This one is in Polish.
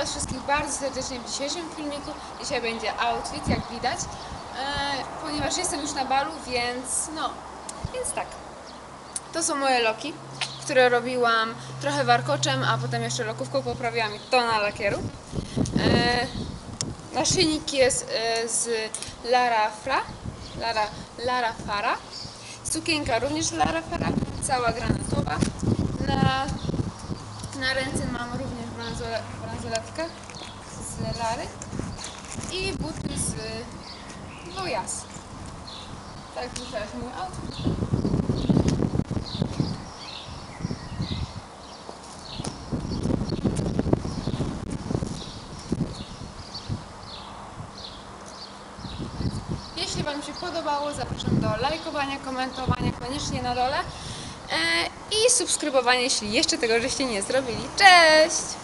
Was wszystkich bardzo serdecznie w dzisiejszym filmiku. Dzisiaj będzie outfit, jak widać, e, ponieważ jestem już na balu, więc no, więc tak. To są moje loki, które robiłam trochę warkoczem, a potem jeszcze lokówką poprawiłam i tona lakieru. E, naszyjnik jest e, z Lara Fra, Lara, Lara Fara. Sukienka również Lara Fara, cała granatowa. Na, na ręce mam również bransole, bransoletkę z Lary i buty z Wojas. Tak wygląda mój outfit. Jeśli Wam się podobało, zapraszam do lajkowania, komentowania koniecznie na dole e, i subskrybowania, jeśli jeszcze tego żeście nie zrobili. Cześć!